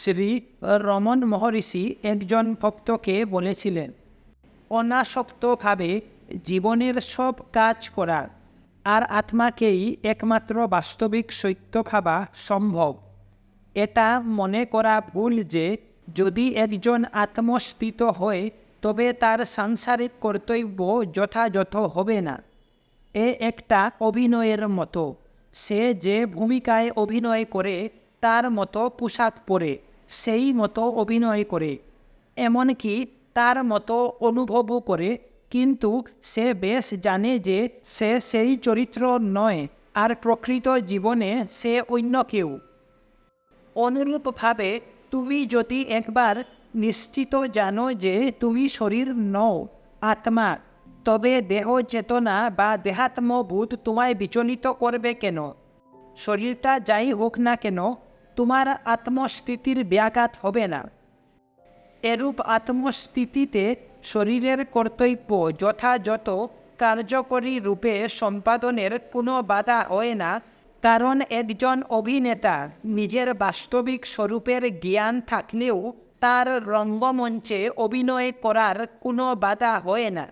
শ্রী রমন মহর্ষি একজন ভক্তকে বলেছিলেন, অনাসক্তভাবে জীবনের সব কাজ করা আর আত্মাকেই একমাত্র বাস্তবিক সত্য ভাবা সম্ভব। এটা মনে করা ভুল যে যদি একজন আত্মস্থিত হয়, তবে তার সাংসারিক কর্তব্য যথাযথ হবে না। এ একটা অভিনয়ের মতো। সে যে ভূমিকায় অভিনয় করে, তার মতো পোশাক পরে। সেই মতো অভিনয় করে। এমনকি তার মতো অনুভবও করে, কিন্তু সে বেশ জানে যে সে সেই চরিত্র নয় আর প্রকৃত জীবনে সে অন্য কেউ। অনুরূপভাবে, তুমি যদি একবার নিশ্চিত জানো যে তুমি শরীর নও, আত্মা, তবে দেহ চেতনা বা দেহাত্মবোধ তোমায় বিচলিত করবে কেন? শরীরটা যাই হোক না কেন তোমার আত্মস্থিতির ব্যাঘাত হবে না। এরূপ আত্মস্থিতিতে শরীরের কর্তব্য যথাযথ কার্যকরী রূপে সম্পাদনের কোনো বাধা হয় না, কারণ একজন অভিনেতা নিজের বাস্তবিক স্বরূপের জ্ঞান থাকলেও তার রঙ্গমঞ্চে অভিনয় করার কোনো বাধা হয় না।